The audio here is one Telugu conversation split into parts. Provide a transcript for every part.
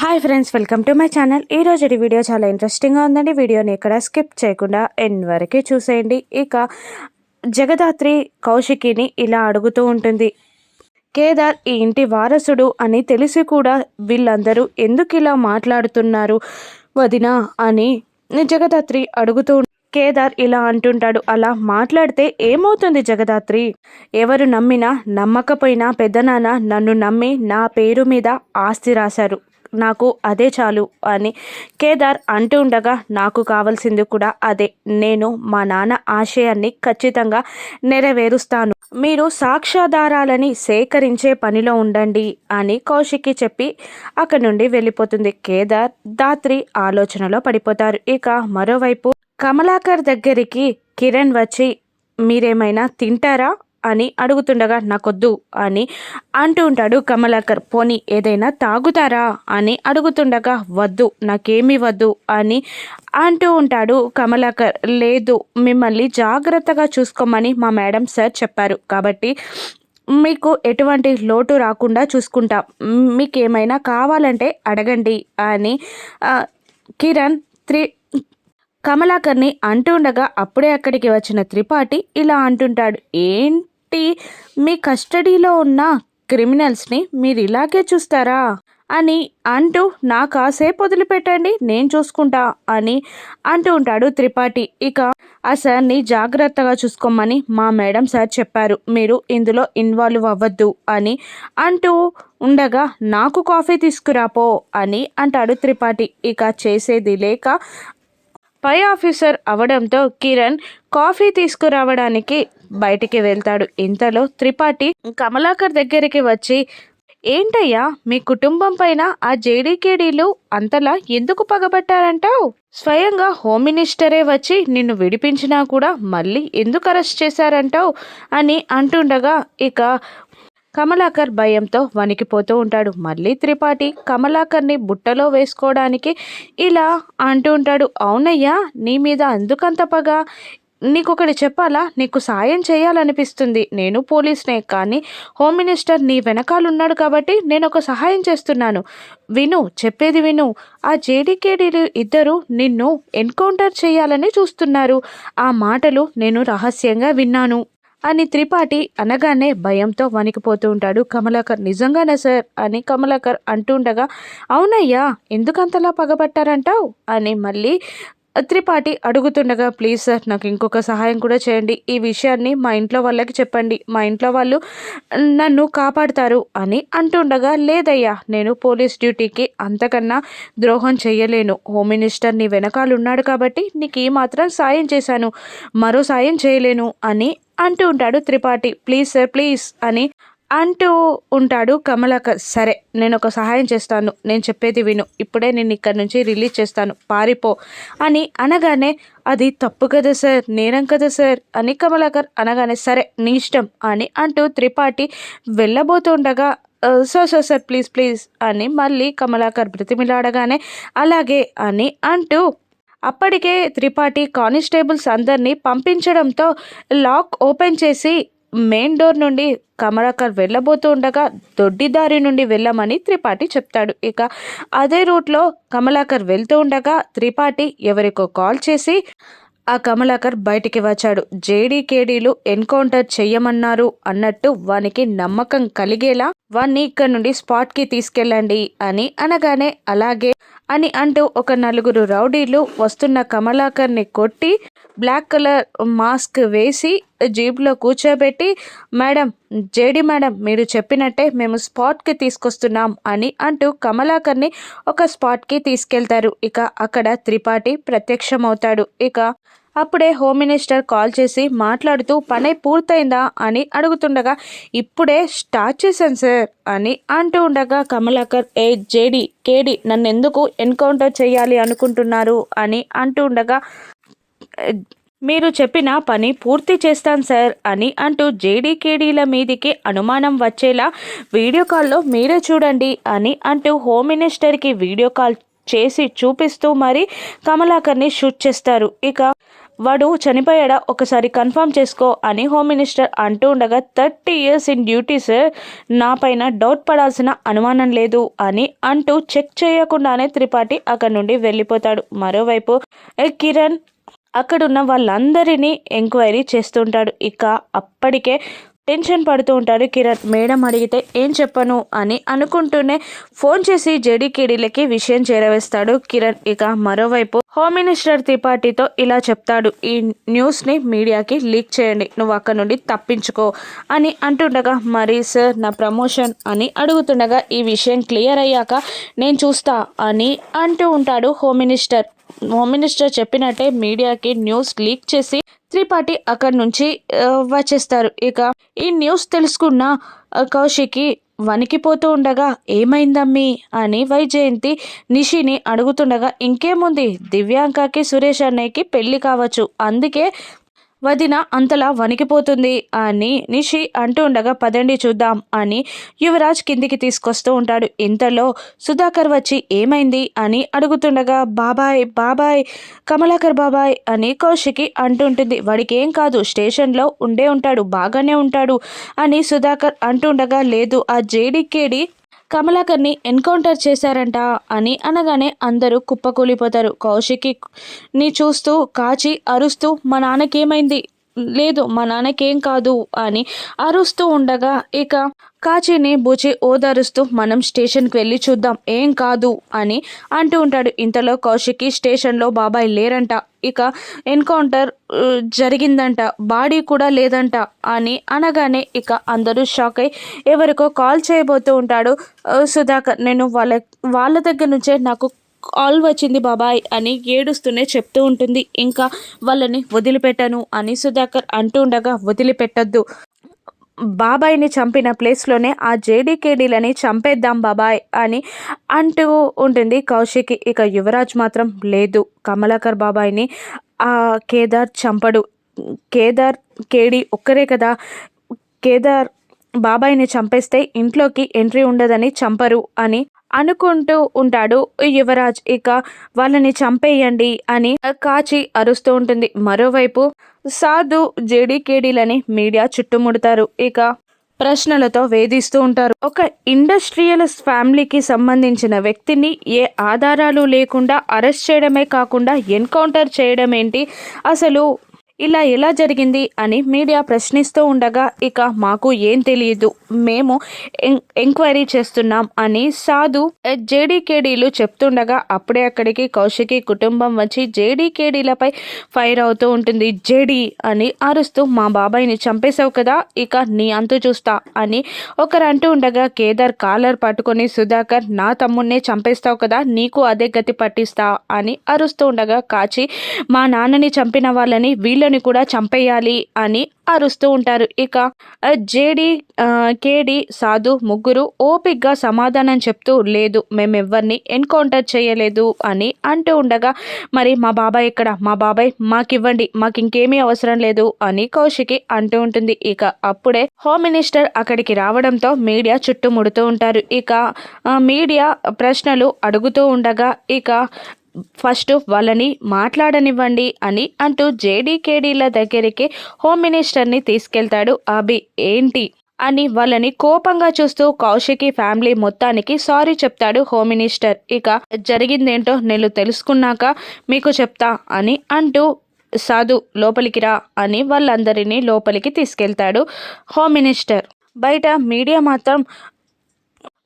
Hi friends welcome to my channel ఈ రోజు వీడియో చాలా ఇంట్రెస్టింగ్గా ఉందండి. వీడియోని ఇక్కడ స్కిప్ చేయకుండా ఎండ్ వరకే చూసేయండి. ఇక జగదాత్రి కౌశికిని ఇలా అడుగుతూ ఉంటుంది. కేదార్ ఈ ఇంటి వారసుడు అని తెలిసి కూడా వీళ్ళందరూ ఎందుకు ఇలా మాట్లాడుతున్నారు వదినా అని జగదాత్రి అడుగుతూ కేదార్ ఇలా అంటుంటాడు. అలా మాట్లాడితే ఏమవుతుంది జగదాత్రి? ఎవరు నమ్మినా నమ్మకపోయినా పెద్దనాన్న నన్ను నమ్మి నా పేరు మీద ఆస్తి రాశారు. నాకు అదే చాలు అని కేదార్ అంటూ ఉండగా నాకు కావాల్సింది కూడా అదే. నేను మా నాన్న ఆశయాన్ని ఖచ్చితంగా నెరవేరుస్తాను. మీరు సాక్ష్యాధారాలని సేకరించే పనిలో ఉండండి అని కౌశిక్కి చెప్పి అక్కడి నుండి వెళ్ళిపోతుంది. కేదార్ దాత్రి ఆలోచనలో పడిపోతారు. ఇక మరోవైపు కమలాకర్ దగ్గరికి కిరణ్ వచ్చి మీరేమైనా తింటారా? అని అడుగుతుండగా నాకొద్దు అని అంటూ ఉంటాడు కమలాకర్. పోనీ ఏదైనా తాగుతారా అని అడుగుతుండగా వద్దు నాకేమీ వద్దు అని అంటూ ఉంటాడు కమలాకర్. లేదు మిమ్మల్ని జాగ్రత్తగా చూసుకోమని మా మేడం సార్ చెప్పారు. కాబట్టి మీకు ఎటువంటి లోటు రాకుండా చూసుకుంటాం. మీకు ఏమైనా కావాలంటే అడగండి అని కిరణ్ త్రి కమలాకర్ని అంటుండగా అప్పుడే అక్కడికి వచ్చిన త్రిపాఠి ఇలా అంటుంటాడు. ఏంటి మీ కస్టడీలో ఉన్న క్రిమినల్స్ని మీరు ఇలాగే చూస్తారా? అని అంటూ నా కాసేపు వదిలిపెట్టండి నేను చూసుకుంటా అని అంటూ ఉంటాడు త్రిపాఠి. ఇక ఆ సార్ని జాగ్రత్తగా చూసుకోమని మా మేడం సార్ చెప్పారు. మీరు ఇందులో ఇన్వాల్వ్ అవ్వద్దు అని అంటూ ఉండగా నాకు కాఫీ తీసుకురాపో అని అంటాడు త్రిపాఠి. ఇక చేసేది లేక పై ఆఫీసర్ అవడంతో కిరణ్ కాఫీ తీసుకురావడానికి బయటికి వెళ్తాడు. ఇంతలో త్రిపాఠి కమలాకర్ దగ్గరికి వచ్చి ఏంటయ్యా మీ కుటుంబం పైన ఆ జేడీకేడీలు అంతలా ఎందుకు పగబట్టారంటావు? స్వయంగా హోమ్ మినిస్టరే వచ్చి నిన్ను విడిపించినా కూడా మళ్ళీ ఎందుకు అరెస్ట్ చేశారంటావు? అని అంటుండగా ఇక కమలాకర్ భయంతో వణికిపోతూ ఉంటాడు. మళ్ళీ త్రిపాఠి కమలాకర్ని బుట్టలో వేసుకోవడానికి ఇలా అంటూ ఉంటాడు. అవునయ్యా నీ మీద అందుకంత పగ. నీకు ఒకటి చెప్పాలా? నీకు సాయం చేయాలనిపిస్తుంది. నేను పోలీస్నే కానీ హోమ్ మినిస్టర్ నీ వెనకాలన్నాడు కాబట్టి నేను ఒక సహాయం చేస్తున్నాను. విను చెప్పేది విను. ఆ జేడీకేడీలు ఇద్దరు నిన్ను ఎన్కౌంటర్ చేయాలని చూస్తున్నారు. ఆ మాటలు నేను రహస్యంగా విన్నాను. అని త్రిపాఠి అనగానే భయంతో వణికిపోతూ ఉంటాడు. కమలాకర్ నిజంగానే సార్? అని కమలాకర్ అంటుండగా అవునయ్యా ఎందుకంతలా పగబట్టారంటావు? అని మళ్ళీ త్రిపాఠి అడుగుతుండగా ప్లీజ్ సార్ నాకు ఇంకొక సహాయం కూడా చేయండి. ఈ విషయాన్ని మా ఇంట్లో వాళ్ళకి చెప్పండి. మా ఇంట్లో వాళ్ళు నన్ను కాపాడుతారు అని అంటుండగా లేదయ్యా నేను పోలీస్ డ్యూటీకి అంతకన్నా ద్రోహం చేయలేను హోమ్ మినిస్టర్ నీ వెనకాల ఉన్నాడు కాబట్టి నీకు ఈ మాత్రం సాయం చేశాను. మరో సాయం చేయలేను అని అంటూ ఉంటాడు త్రిపాఠి ప్లీజ్ సార్ ప్లీజ్ అని అంటూ ఉంటాడు కమలాకర్. సరే నేను ఒక సహాయం చేస్తాను. నేను చెప్పేది విను. ఇప్పుడే నేను ఇక్కడ నుంచి రిలీజ్ చేస్తాను. పారిపో అని అనగానే అది తప్పు కదా సార్ నేరం కదా సార్ అని కమలాకర్ అనగానే సరే నీ ఇష్టం అని అంటూ Tripathi వెళ్ళబోతుండగా so sir sir sir please please అని మళ్ళీ కమలాకర్ బ్రతిమిలాడగానే అలాగే అని అంటూ అప్పటికే త్రిపాఠి కానిస్టేబుల్స్ అందరినీ పంపించడంతో లాక్ ఓపెన్ చేసి మెయిన్ డోర్ నుండి కమలాకర్ వెళ్ళబోతూ ఉండగా దొడ్డి దారి నుండి వెళ్ళమని త్రిపాఠి చెప్తాడు. ఇక అదే రూట్లో కమలాకర్ వెళ్తూ ఉండగా త్రిపాఠి ఎవరికో కాల్ చేసి ఆ కమలాకర్ బయటికి వచ్చాడు. జేడీకేడీలు ఎన్కౌంటర్ చెయ్యమన్నారు అన్నట్టు వానికి నమ్మకం కలిగేలా వాన్ని ఇక్కడ నుండి స్పాట్కి తీసుకెళ్ళండి అని అనగానే అలాగే అని అంటూ ఒక నలుగురు రౌడీలు వస్తున్న కమలాకర్ని కొట్టి బ్లాక్ కలర్ మాస్క్ వేసి జీప్లో కూర్చోబెట్టి మేడం జేడి మేడం మీరు చెప్పినట్టే మేము స్పాట్కి తీసుకొస్తున్నాం అని అంటూ కమలాకర్ని ఒక స్పాట్కి తీసుకెళ్తారు. ఇక అక్కడ త్రిపాఠి ప్రత్యక్షమవుతాడు. ఇక అప్పుడే హోమ్ మినిస్టర్ కాల్ చేసి మాట్లాడుతూ పని పూర్తయిందా? అని అడుగుతుండగా ఇప్పుడే స్టార్ట్ చేశాను సార్ అని అంటూ ఉండగా కమలాకర్ ఏ జేడి కేడి నన్ను ఎందుకు ఎన్కౌంటర్ చేయాలి అనుకుంటున్నారు? అని అంటూ ఉండగా మీరు చెప్పిన పని పూర్తి చేస్తాను సార్ అని అంటూ జేడీకేడీల మీదికి అనుమానం వచ్చేలా వీడియో కాల్లో మీరే చూడండి అని అంటూ హోమ్ మినిస్టర్కి వీడియో కాల్ చేసి చూపిస్తూ మరి కమలాకర్ని షూట్ చేస్తారు. ఇక వాడు చనిపోయాడా? ఒకసారి కన్ఫర్మ్ చేసుకో అని హోమ్ మినిస్టర్ అంటూ ఉండగా థర్టీ ఇయర్స్ ఇన్ డ్యూటీస్ నా పైన డౌట్ పడాల్సిన అనుమానం లేదు అని అంటూ చెక్ చేయకుండానే త్రిపాఠి అక్కడి నుండి వెళ్ళిపోతాడు. మరోవైపు కిరణ్ అక్కడున్న వాళ్ళందరినీ ఎంక్వైరీ చేస్తుంటాడు. ఇక అప్పటికే టెన్షన్ పడుతూ ఉంటాడు కిరణ్. మేడం అడిగితే ఏం చెప్పను అని అనుకుంటూనే ఫోన్ చేసి జేడీకేడీలకి విషయం చేరవేస్తాడు కిరణ్. ఇక మరోవైపు హోమ్ మినిస్టర్ త్రిపాఠితో ఇలా చెప్తాడు ఈ న్యూస్ని మీడియాకి లీక్ చేయండి నువ్వు అక్కడ నుండి తప్పించుకో అని అంటుండగా మరి సార్ నా ప్రమోషన్ అని అడుగుతుండగా ఈ విషయం క్లియర్ అయ్యాక నేను చూస్తా అని అంటూ ఉంటాడు హోమ్ మినిస్టర్. హోమ్ మినిస్టర్ చెప్పినట్టే మీడియాకి న్యూస్ లీక్ చేసి త్రిపాఠి అక్కడి నుంచి వచ్చేస్తారు. ఇక ఈ న్యూస్ తెలుసుకున్న కౌశికి వణికిపోతూ ఉండగా ఏమైందమ్మి? అని వైజయంతి నిషిని అడుగుతుండగా ఇంకేముంది? దివ్యాంకకి సురేష్ అన్నయ్యకి పెళ్ళి కావచ్చు. అందుకే వదిన అంతలా వణికిపోతుంది అని నిషి అంటూ ఉండగా పదండి చూద్దాం అని యువరాజ్ కిందికి తీసుకొస్తూ ఉంటాడు. ఇంతలో సుధాకర్ వచ్చి ఏమైంది? అని అడుగుతుండగా బాబాయ్ బాబాయ్ కమలాకర్ బాబాయ్ అని కౌశికి అంటుంటుంది. వాడికి ఏం కాదు స్టేషన్లో ఉండే ఉంటాడు బాగానే ఉంటాడు అని సుధాకర్ అంటుండగా లేదు ఆ జేడికేడి కమలాకర్ని ఎన్కౌంటర్ చేశారంట అని అనగానే అందరూ కుప్పకూలిపోతారు. కౌశికిని చూస్తూ కాచి అరుస్తూ మా నాన్నకేమైంది? లేదు మా నాన్నకేం కాదు అని అరుస్తూ ఉండగా ఇక కాచిని బుచి ఓదారుస్తూ మనం స్టేషన్కి వెళ్ళి చూద్దాం ఏం కాదు అని అంటూ ఉంటాడు. ఇంతలో కౌశికి స్టేషన్లో బాబాయ్ లేరంట. ఇక ఎన్కౌంటర్ జరిగిందంట బాడీ కూడా లేదంట అని అనగానే ఇక అందరూ షాక్ అయి ఎవరికో కాల్ చేయబోతూ ఉంటాడు. సుధాకర్ నేను వాళ్ళ వాళ్ళ దగ్గర నుంచే నాకు కాల్ వచ్చింది బాబాయ్ అని ఏడుస్తూనే చెప్తూ ఉంటుంది. ఇంకా వాళ్ళని వదిలిపెట్టను అని సుధాకర్ అంటూ ఉండగా వదిలిపెట్టద్దు బాబాయ్ని చంపిన ప్లేస్లోనే ఆ జేడీకేడీలని చంపేద్దాం బాబాయ్ అని అంటూ ఉంటుంది కౌశికి. ఇక యువరాజ్ మాత్రం లేదు. కమలాకర్ బాబాయ్ని ఆ కేదార్ చంపడు. కేదార్ కేడి ఒక్కరే కదా. కేదార్ బాబాయ్ని చంపేస్తే ఇంట్లోకి ఎంట్రీ ఉండదని చంపరు అని అనుకుంటూ ఉంటాడు యువరాజ్. ఇక వాళ్ళని చంపేయండి అని కాచి అరుస్తూ ఉంటుంది. మరోవైపు సాధు జేడీకేడీలని మీడియా చుట్టుముడతారు. ఇక ప్రశ్నలతో వేధిస్తూ ఉంటారు. ఒక ఇండస్ట్రియల్ ఫ్యామిలీకి సంబంధించిన వ్యక్తిని ఏ ఆధారాలు లేకుండా అరెస్ట్ చేయడమే కాకుండా ఎన్కౌంటర్ చేయడం ఏంటి అసలు ఇలా ఎలా జరిగింది అని మీడియా ప్రశ్నిస్తూ ఉండగా ఇక మాకు ఏం తెలియదు మేము ఎంక్వైరీ చేస్తున్నాం అని సాధు జేడీకేడీలు చెప్తుండగా అప్పుడే అక్కడికి కౌశికి కుటుంబం వచ్చి జేడీకేడీలపై ఫైర్ అవుతూ ఉంటుంది. జేడీ అని అరుస్తూ మా బాబాయ్ని చంపేశావు కదా ఇక నీ అంతు చూస్తా అని ఒకరు అంటూ ఉండగా కేదార్ కాలర్ పట్టుకొని సుధాకర్ నా తమ్ముడినే చంపేస్తావు కదా నీకు అదే గతి పట్టిస్తా అని అరుస్తూ ఉండగా కాచి మా నాన్నని చంపిన వాళ్ళని వీళ్ళ వీళ్ళని కూడా చంపేయాలి అని అరుస్తూ ఉంటారు. ఇక జేడి కేడి సాధు ముగ్గురు ఓపిక్గా సమాధానం చెప్తూ లేదు మేమెవ్వరిని ఎన్కౌంటర్ చేయలేదు అని అంటూ ఉండగా మరి మా బాబాయ్ ఇక్కడ మా బాబాయ్ మాకివ్వండి మాకు ఇంకేమీ అవసరం లేదు అని కౌశికి అంటూ ఉంటుంది. ఇక అప్పుడే హోమ్ మినిస్టర్ అక్కడికి రావడంతో మీడియా చుట్టుముడుతూ ఉంటారు. ఇక మీడియా ప్రశ్నలు అడుగుతూ ఉండగా ఇక ఫస్ట్ వాళ్ళని మాట్లాడనివ్వండి అని అంటూ జేడీకేడీల దగ్గరికి హోమ్ మినిస్టర్ని తీసుకెళ్తాడు అభి. ఏంటి? అని వాళ్ళని కోపంగా చూస్తూ కౌశికి ఫ్యామిలీ మొత్తానికి సారీ చెప్తాడు హోమ్ మినిస్టర్. ఇక జరిగిందేంటో నేను తెలుసుకున్నాక మీకు చెప్తా అని అంటూ సాధు లోపలికి రా అని వాళ్ళందరినీ లోపలికి తీసుకెళ్తాడు హోమ్ మినిస్టర్. బయట మీడియా మాత్రం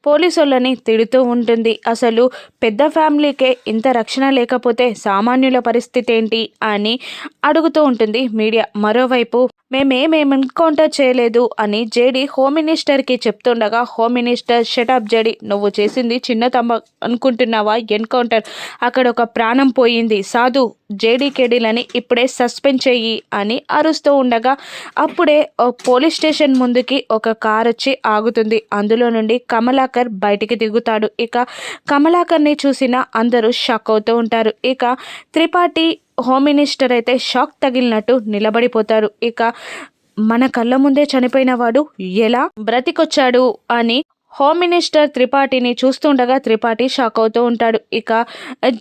పోలీసులని తిడుతూ ఉంటుంది. అసలు పెద్ద ఫ్యామిలీకే ఇంత రక్షణ లేకపోతే సామాన్యుల పరిస్థితి ఏంటి అని అడుగుతూ ఉంటుంది మీడియా. మరోవైపు మేమేమేం ఎన్కౌంటర్ చేయలేదు అని జేడి హోమ్ మినిస్టర్కి చెప్తుండగా home minister shut up JD నువ్వు చేసింది చిన్న తమ్మ అనుకుంటున్నావా? ఎన్కౌంటర్. అక్కడ ఒక ప్రాణం పోయింది. సాధు జేడీకేడీలని ఇప్పుడే సస్పెండ్ చెయ్యి అని అరుస్తూ ఉండగా అప్పుడే పోలీస్ స్టేషన్ ముందుకి ఒక కార్ వచ్చి ఆగుతుంది. అందులో నుండి కమలాకర్ బయటికి దిగుతాడు. ఇక కమలాకర్ని చూసిన అందరూ షాక్ అవుతూ ఉంటారు. ఇక త్రిపాఠి హోమ్ మినిస్టర్ అయితే షాక్ తగిలినట్టు నిలబడిపోతారు. ఇక మన కళ్ళ ముందే చనిపోయిన వాడు ఎలా బ్రతికొచ్చాడు అని హోమ్ మినిస్టర్ త్రిపాఠిని చూస్తుండగా త్రిపాఠి షాక్ అవుతూ ఉంటాడు. ఇక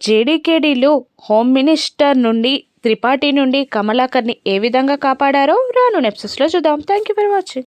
జేడీకేడీలు హోమ్ మినిస్టర్ నుండి త్రిపాఠి నుండి కమలాకర్ని ఏ విధంగా కాపాడారో రాను నెప్సెస్లో చూద్దాం. Thank you for watching.